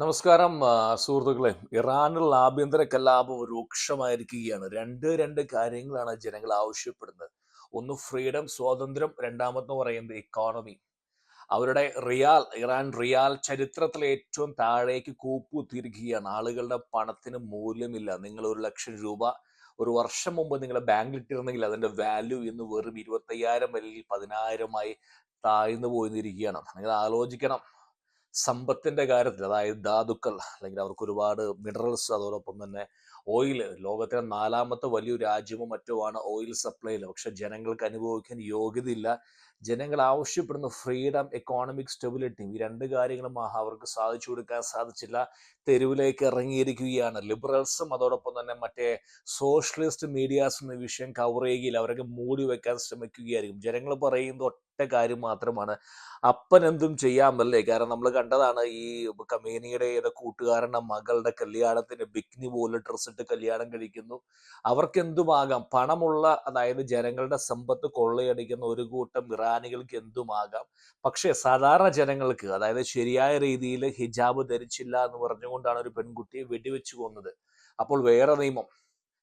നമസ്കാരം സുഹൃത്തുക്കളെ. ഇറാനിൽ ആഭ്യന്തര കലാപം രൂക്ഷമായിരിക്കുകയാണ്. രണ്ട് രണ്ട് കാര്യങ്ങളാണ് ജനങ്ങൾ ആവശ്യപ്പെടുന്നത്. ഒന്ന് ഫ്രീഡം സ്വാതന്ത്ര്യം രണ്ടാമതെന്ന് പറയുന്നത് ഇക്കോണമി അവരുടെ റിയാൽ ഇറാൻ റിയാൽ ചരിത്രത്തിലെ ഏറ്റവും താഴേക്ക് കൂപ്പുത്തിരിക്കുകയാണ് ആളുകളുടെ പണത്തിന് മൂല്യമില്ല. നിങ്ങൾ ഒരു ലക്ഷം രൂപ ഒരു വർഷം മുമ്പ് നിങ്ങൾ ബാങ്കിൽ ഇട്ടിരുന്നെങ്കിൽ അതിന്റെ വാല്യൂ ഇന്ന് വെറും ഇരുപത്തയ്യായിരം അല്ലെങ്കിൽ പതിനായിരമായി താഴ്ന്നു പോയിരിക്കുകയാണ്. നിങ്ങൾ ആലോചിക്കണം. സമ്പത്തിന്റെ കാര്യത്തിൽ അതായത് ധാതുക്കൾ അല്ലെങ്കിൽ അവർക്ക് ഒരുപാട് മിനറൽസ് അതോടൊപ്പം തന്നെ ഓയിൽ ലോകത്തിലെ നാലാമത്തെ വലിയൊരു രാജ്യമോ മറ്റുമാണ് ഓയിൽ സപ്ലൈയിൽ പക്ഷെ ജനങ്ങൾക്ക് അനുഭവിക്കാൻ യോഗ്യതയില്ല. ജനങ്ങൾ ആവശ്യപ്പെടുന്ന ഫ്രീഡം എക്കോണമിക് സ്റ്റെബിലിറ്റി ഈ രണ്ട് കാര്യങ്ങളും അവർക്ക് സാധിച്ചു കൊടുക്കാൻ സാധിച്ചില്ല. തെരുവിലേക്ക് ഇറങ്ങിയിരിക്കുകയാണ്. ലിബറൽസും അതോടൊപ്പം തന്നെ മറ്റേ സോഷ്യലിസ്റ്റ് മീഡിയാസ് എന്ന വിഷയം കവർ ചെയ്യുകയില്ല. അവരൊക്കെ മൂടി വെക്കാൻ ശ്രമിക്കുകയായിരിക്കും. ജനങ്ങൾ പറയുന്നത് ഒറ്റ കാര്യം മാത്രമാണ്. അപ്പൻ എന്തും ചെയ്യാമല്ലേ? കാരണം നമ്മൾ കണ്ടതാണ് ഈ കമേനിയുടെ ഏതോ കൂട്ടുകാരന്റെ മകളുടെ കല്യാണത്തിന് ബിക്നി പോലെ ഡ്രസ് ഇട്ട് കല്യാണം കഴിക്കുന്നു. അവർക്ക് എന്തുമാകാം പണമുള്ള അതായത് ജനങ്ങളുടെ സമ്പത്ത് കൊള്ളയടിക്കുന്ന ഒരു കൂട്ടം ഇറാനികൾക്ക് എന്തുമാകാം? പക്ഷേ സാധാരണ ജനങ്ങൾക്ക് അതായത് ശരിയായ രീതിയിൽ ഹിജാബ് ധരിച്ചില്ല എന്ന് പറഞ്ഞുകൊണ്ടാണ് ഒരു പെൺകുട്ടിയെ വെടിവെച്ച് കൊന്നത്. അപ്പോൾ വേറെ നിയമം.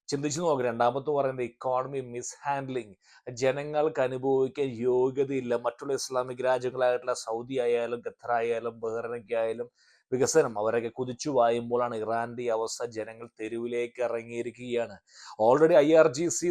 ചിന്തിച്ചു നോക്കുക രണ്ടാമത്തെ പറയുന്നത് ഇക്കോണമി മിസ് ഹാൻഡ്ലിങ് ജനങ്ങൾക്ക് അനുഭവിക്കാൻ യോഗ്യതയില്ല. മറ്റുള്ള ഇസ്ലാമിക് രാജ്യങ്ങളായിട്ടുള്ള സൗദി ആയാലും ഖത്തർ ആയാലും ബഹ്റൈനൊക്കെ ആയാലും വികസനം. അവരൊക്കെ കുതിച്ചു വായുമ്പോഴാണ് ഇറാന്റെ അവസ്ഥ ജനങ്ങൾ തെരുവിലേക്ക് ഇറങ്ങിയിരിക്കുകയാണ്. Already I R G C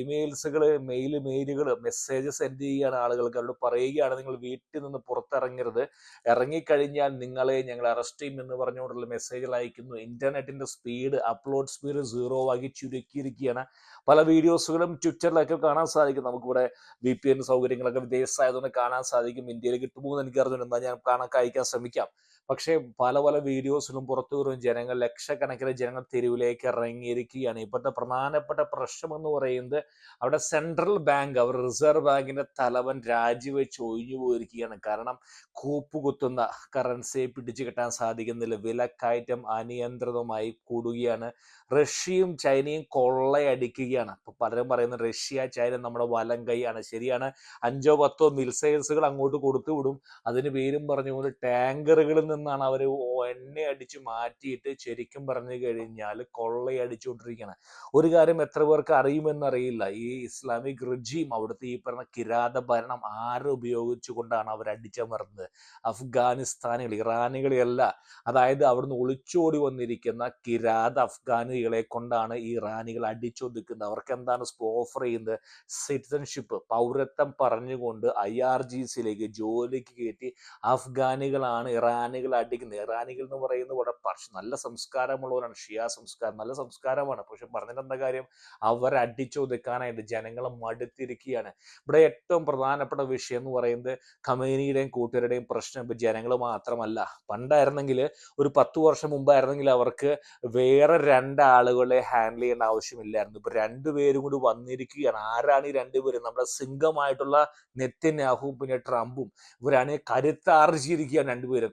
ഇമെയിൽസുകൾ mail മെയിലുകൾ മെസ്സേജ് സെൻഡ് ചെയ്യുകയാണ് ആളുകൾക്ക്. അവരോട് പറയുകയാണ് നിങ്ങൾ വീട്ടിൽ നിന്ന് പുറത്തിറങ്ങരുത്. ഇറങ്ങിക്കഴിഞ്ഞാൽ നിങ്ങളെ ഞങ്ങൾ അറസ്റ്റ് ചെയ്യും എന്ന് പറഞ്ഞുകൊണ്ടുള്ള മെസ്സേജ് അയക്കുന്നു. ഇന്റർനെറ്റിന്റെ സ്പീഡ് അപ്ലോഡ് സ്പീഡ് സീറോ ആക്കി ചുരുക്കിയിരിക്കുകയാണ്. പല വീഡിയോസുകളും ട്വിറ്ററിലൊക്കെ കാണാൻ സാധിക്കും. നമുക്കിവിടെ വി പി എൻ സൗകര്യങ്ങളൊക്കെ വിദേശത്തായതുകൊണ്ട് കാണാൻ സാധിക്കും. ഇന്ത്യയിൽ കിട്ടുമോ എന്ന് എനിക്ക് അറിഞ്ഞിട്ടുണ്ട് എന്നാൽ ഞാൻ കാണാൻ അയക്കാൻ ശ്രമിക്കാം. പക്ഷേ പല പല വീഡിയോസിലും പുറത്തു വരും ജനങ്ങൾ ലക്ഷക്കണക്കിന് ജനങ്ങൾ തെരുവിലേക്ക് ഇറങ്ങിയിരിക്കുകയാണ്. ഇപ്പോഴത്തെ പ്രധാനപ്പെട്ട പ്രശ്നം എന്ന് പറയുന്നത് അവിടെ സെൻട്രൽ ബാങ്ക് അവർ റിസർവ് ബാങ്കിന്റെ തലവൻ രാജിവെച്ച് ഒഴിഞ്ഞു പോയിരിക്കുകയാണ്. കാരണം കൂപ്പുകുത്തുന്ന കറൻസിയെ പിടിച്ചു കെട്ടാൻ സാധിക്കുന്നില്ല. വിലക്കയറ്റം അനിയന്ത്രിതമായി കൂടുകയാണ്. റഷ്യയും ചൈനയും കൊള്ളയടിക്കുകയാണ്. ഇപ്പൊ പലരും പറയുന്നത് റഷ്യ ചൈന നമ്മുടെ വലം കൈയാണ്. ശരിയാണ് അഞ്ചോ പത്തോ മിൽസൈൽസുകൾ അങ്ങോട്ട് കൊടുത്തു വിടും. അതിന് പേരും പറഞ്ഞുകൊണ്ട് ടാങ്കറുകളിൽ നിന്നാണ് അവർ എണ്ണ അടിച്ച് മാറ്റിയിട്ട് ശരിക്കും പറഞ്ഞു കഴിഞ്ഞാൽ കൊള്ളയടിച്ചുകൊണ്ടിരിക്കുകയാണ് ഒരു കാര്യം എത്ര പേർക്ക് അറിയുമെന്നറിയില്ല. ഈ ഇസ്ലാമിക് റിജീം അവിടുത്തെ ഈ പറഞ്ഞ കിരാത ഭരണം ആരെ ഉപയോഗിച്ചുകൊണ്ടാണ് അവർ അടിച്ചമർന്നത്? അഫ്ഗാനിസ്ഥാനികൾ ഇറാനികളെയല്ല. അതായത് അവിടുന്ന് ഒളിച്ചോടി വന്നിരിക്കുന്ന കിരാത അഫ്ഗാനികളെ കൊണ്ടാണ് ഈ ഇറാനികൾ അടിച്ചൊതുക്കുന്നത്. അവർക്ക് എന്താണ് ഓഫർ ചെയ്യുന്നത്? സിറ്റിസൺഷിപ്പ് പൗരത്വം പറഞ്ഞുകൊണ്ട് ഐ ആർ ജി സിയിലേക്ക് ജോലിക്ക് കയറ്റി അഫ്ഗാനികളാണ് ഇറാനികൾ അടിക്കുന്നത്. ഇറാനികൾ എന്ന് പറയുന്നത് ഇവിടെ പക്ഷെ നല്ല സംസ്കാരമുള്ളവരാണ്. ഷിയ സംസ്കാരം നല്ല സംസ്കാരമാണ്. പക്ഷെ പറഞ്ഞിട്ട് എന്താ കാര്യം? അവരെ അടിച്ചൊതുക്കാനായിട്ട് ജനങ്ങളെ മടുത്തിരിക്കുകയാണ്. ഇവിടെ ഏറ്റവും പ്രധാനപ്പെട്ട വിഷയം എന്ന് പറയുന്നത് ഖമേനിയുടെയും കൂട്ടുകാരുടെയും പ്രശ്നം. ഇപ്പൊ ജനങ്ങൾ മാത്രമല്ല. പണ്ടായിരുന്നെങ്കിൽ ഒരു പത്ത് വർഷം മുമ്പായിരുന്നെങ്കിൽ അവർക്ക് വേറെ രണ്ടാളുകളെ ഹാൻഡിൽ ചെയ്യേണ്ട ആവശ്യമില്ലായിരുന്നു. ഇപ്പൊ രണ്ടുപേരും കൂടി വന്നിരിക്കുകയാണ്. ആരാണ് ഈ രണ്ടുപേരും നമ്മുടെ സിംഗമായിട്ടുള്ള നെത്യന്യാഹുവും പിന്നെ ട്രംപും. ഇവരാണ് കരുത്താർജിയിരിക്കുകയാണ് രണ്ടുപേരും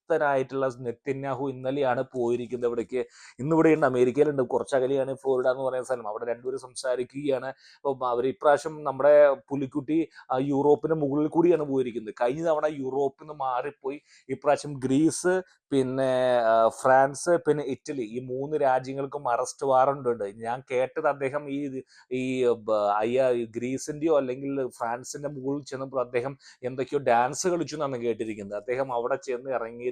കരുത്തരായിട്ടുള്ള നെത്തിന്യാഹു ഇന്നലെയാണ് പോയിരിക്കുന്നത് ഇവിടേക്ക്. ഇന്നിവിടെയുണ്ട് അമേരിക്കയിലുണ്ട്. കുറച്ചകലെയാണ് ഫ്ലോറിഡ എന്ന് പറയുന്ന സ്ഥലം. അവിടെ രണ്ടുപേരും സംസാരിക്കുകയാണ്. അപ്പം അവർ ഇപ്രാവശ്യം നമ്മുടെ പുലിക്കുട്ടി യൂറോപ്പിന് മുകളിൽ കൂടിയാണ് പോയിരിക്കുന്നത്. കഴിഞ്ഞ തവണ യൂറോപ്പിൽ നിന്ന് മാറിപ്പോയി. ഇപ്രാവശ്യം ഗ്രീസ് പിന്നെ ഫ്രാൻസ് പിന്നെ ഇറ്റലി ഈ മൂന്ന് രാജ്യങ്ങൾക്കും അറസ്റ്റ് വാറണ്ട് ഉണ്ട്. ഞാൻ കേട്ടത് അദ്ദേഹം ഈ ഈ അയ്യ ഗ്രീസിന്റെയോ അല്ലെങ്കിൽ ഫ്രാൻസിന്റെ മുകളിൽ ചെന്നപ്പോൾ അദ്ദേഹം എന്തൊക്കെയോ ഡാൻസ് കളിച്ചു എന്നാണ് കേട്ടിരിക്കുന്നത്. അദ്ദേഹം അവിടെ ചെന്ന്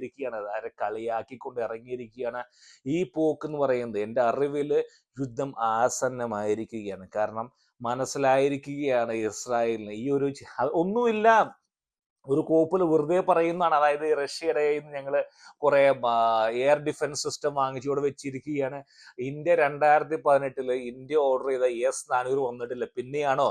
ഇറങ്ങിയിരിക്കുകയാണ് അതായത് കളിയാക്കിക്കൊണ്ട് ഇറങ്ങിയിരിക്കുകയാണ്. ഈ പോക്ക് എന്ന് പറയുന്നത് എന്റെ അറിവിൽ യുദ്ധം ആസന്നമായിരിക്കുകയാണ്. കാരണം മനസ്സിലായിരിക്കുകയാണ് ഇസ്രായേലിന് ഈ ഒരു ഒന്നുമില്ല. ഒരു കോപ്പിൽ വെറുതെ പറയുന്നതാണ്. അതായത് റഷ്യയുടെ ഞങ്ങൾ കുറെ എയർ ഡിഫൻസ് സിസ്റ്റം വാങ്ങിച്ചുകൊണ്ട് വെച്ചിരിക്കുകയാണ്. ഇന്ത്യ രണ്ടായിരത്തി പതിനെട്ടിൽ ഇന്ത്യ ഓർഡർ ചെയ്ത എസ് നാനൂറ് വന്നിട്ടില്ല. പിന്നെയാണോ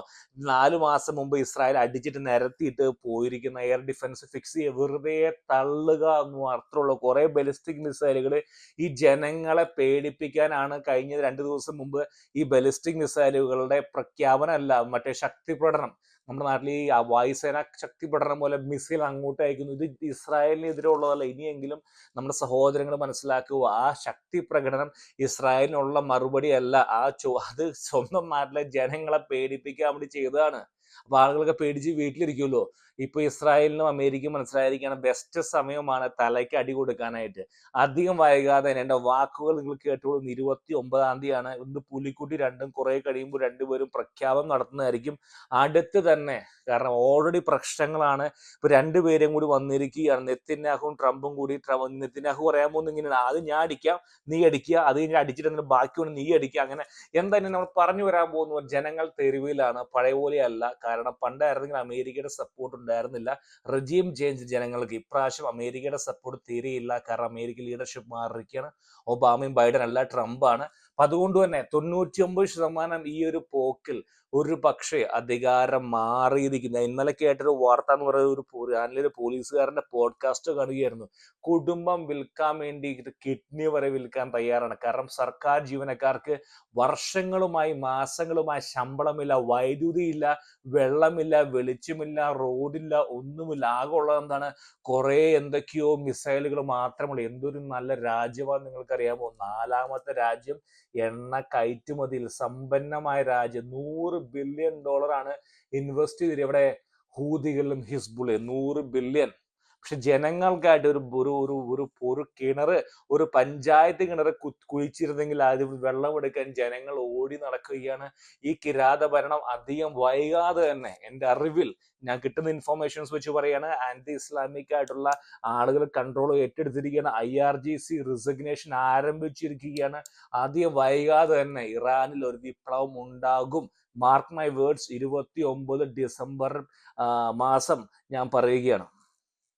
നാല് മാസം മുമ്പ് ഇസ്രായേൽ അടിച്ചിട്ട് നിരത്തിയിട്ട് പോയിരിക്കുന്ന എയർ ഡിഫൻസ് ഫിക്സ് ചെയ്യുക വെറുതെ തള്ളുക എന്ന് മാത്രമുള്ള കുറെ ബലിസ്റ്റിക് മിസൈലുകൾ ഈ ജനങ്ങളെ പേടിപ്പിക്കാനാണ് കഴിഞ്ഞ രണ്ട് ദിവസം മുമ്പ് ഈ ബലിസ്റ്റിക് മിസൈലുകളുടെ പ്രഖ്യാപനമല്ല മറ്റേ ശക്തി പ്രകടനം നമ്മുടെ നാട്ടിൽ ഈ വായുസേന ശക്തി പഠനം പോലെ മിസൈൽ അങ്ങോട്ട് അയക്കുന്നു. ഇത് ഇസ്രായേലിനെതിരെ ഉള്ളതല്ല ഇനിയെങ്കിലും നമ്മുടെ സഹോദരങ്ങൾ മനസ്സിലാക്കുക ആ ശക്തി പ്രകടനം ഇസ്രായേലിനുള്ള മറുപടി അല്ല ആ ചോ അത് സ്വന്തം നാട്ടിലെ ജനങ്ങളെ പേടിപ്പിക്കാൻ വേണ്ടി ചെയ്തതാണ്. അപ്പൊ ആളുകളൊക്കെ പേടിച്ച് വീട്ടിലിരിക്കുമല്ലോ ഇപ്പൊ ഇസ്രായേലിനും അമേരിക്കയും മനസ്സിലായിരിക്കുന്ന ബെസ്റ്റ് സമയമാണ് തലയ്ക്ക് അടി കൊടുക്കാനായിട്ട്. അധികം വൈകാതെ തന്നെ വാക്കുകൾ നിങ്ങൾ കേട്ടോളൂ ഇരുപത്തി ഒമ്പതാം തീയതിയാണ് ഇന്ന് പുലിക്കുട്ടി രണ്ടും കുറെ കഴിയുമ്പോൾ രണ്ടുപേരും പ്രഖ്യാപനം നടത്തുന്നതായിരിക്കും. അടുത്ത് തന്നെ കാരണം ഓൾറെഡി പ്രശ്നങ്ങളാണ്. ഇപ്പൊ രണ്ടുപേരും കൂടി വന്നിരിക്കുകയാണ്. നെത്തിനാഹും ട്രംപും കൂടി നെത്തിനാഹു പറയാൻ പോകുന്നത് ഇങ്ങനെയാണ്. ആദ്യം ഞാൻ അടിക്കാം നീ അടിക്കുക. അത് കഴിഞ്ഞ് അടിച്ചിട്ട് ബാക്കി കൊണ്ട് നീ അടിക്കുക. അങ്ങനെ എന്തായാലും നമ്മൾ പറഞ്ഞു വരാൻ പോകുന്നവർ ജനങ്ങൾ തെരുവിലാണ്. പഴയ പോലെയല്ല കാരണം പണ്ടായിരുന്നെങ്കിൽ അമേരിക്കയുടെ സപ്പോർട്ട് ഉണ്ടായിരുന്നില്ല. റെജീം ചേഞ്ച് ജനങ്ങൾക്ക് ഇപ്രാവശ്യം അമേരിക്കയുടെ സപ്പോർട്ട് തീരെയില്ല. കാരണം അമേരിക്ക ലീഡർഷിപ്പ് മാറിയിരിക്കുകയാണ്. ഒബാമയും ബൈഡൻ അല്ല ട്രംപാണ്. അപ്പൊ അതുകൊണ്ട് തന്നെ തൊണ്ണൂറ്റി ഒമ്പത് ശതമാനം ഈ ഒരു പോക്കിൽ ഒരു പക്ഷേ അധികാരം മാറിയിരിക്കുന്ന. ഇന്നലെ കേട്ടൊരു വാർത്ത എന്ന് പറയുന്നത് ഒരു ഞാനൊരു പോലീസുകാരന്റെ പോഡ്കാസ്റ്റ് കാണുകയായിരുന്നു. കുടുംബം വിൽക്കാൻ വേണ്ടി കിഡ്നി വരെ വിൽക്കാൻ തയ്യാറാണ്. കാരണം സർക്കാർ ജീവനക്കാർക്ക് വർഷങ്ങളുമായി മാസങ്ങളുമായി ശമ്പളമില്ല വൈദ്യുതിയില്ല വെള്ളമില്ല വെളിച്ചമില്ല റോഡില്ല ഒന്നുമില്ല. ആകെ ഉള്ളത് എന്താണ്? കുറെ എന്തൊക്കെയോ മിസൈലുകൾ മാത്രമുള്ളൂ. എന്തൊരു നല്ല രാജ്യമാണ് നിങ്ങൾക്കറിയാമോ? നാലാമത്തെ രാജ്യം എണ്ണ കയറ്റുമതിയിൽ സമ്പന്നമായ രാജ്യം. നൂറ് ബില്യൺ ഡോളറാണ് ഇൻവെസ്റ്റ് ചെയ്തിട്ട് ഇവിടെ ഹൂതികളിലും ഹിസ്ബുളെ നൂറ് ബില്യൺ പക്ഷെ ജനങ്ങൾക്കായിട്ട് ഒരു ഒരു ഒരു ഒരു ഒരു കിണർ ഒരു പഞ്ചായത്ത് കിണർ കു- കുഴിച്ചിരുന്നെങ്കിൽ അത് വെള്ളം എടുക്കാൻ ജനങ്ങൾ ഓടി നടക്കുകയാണ്. ഈ കിരാത ഭരണം അധികം വൈകാതെ തന്നെ എന്റെ അറിവിൽ ഞാൻ കിട്ടുന്ന ഇൻഫോർമേഷൻസ് വെച്ച് പറയാണ് ആന്റി ഇസ്ലാമിക് ആയിട്ടുള്ള ആളുകൾ control ഏറ്റെടുത്തിരിക്കുകയാണ്. I R G C resignation ആരംഭിച്ചിരിക്കുകയാണ്. ആദ്യം വൈകാതെ തന്നെ ഇറാനിൽ ഒരു വിപ്ലവം ഉണ്ടാകും. മാർക്ക് മൈ വേർഡ്സ് ഇരുപത്തി ഒമ്പത് ഡിസംബർ മാസം ഞാൻ പറയുകയാണ്.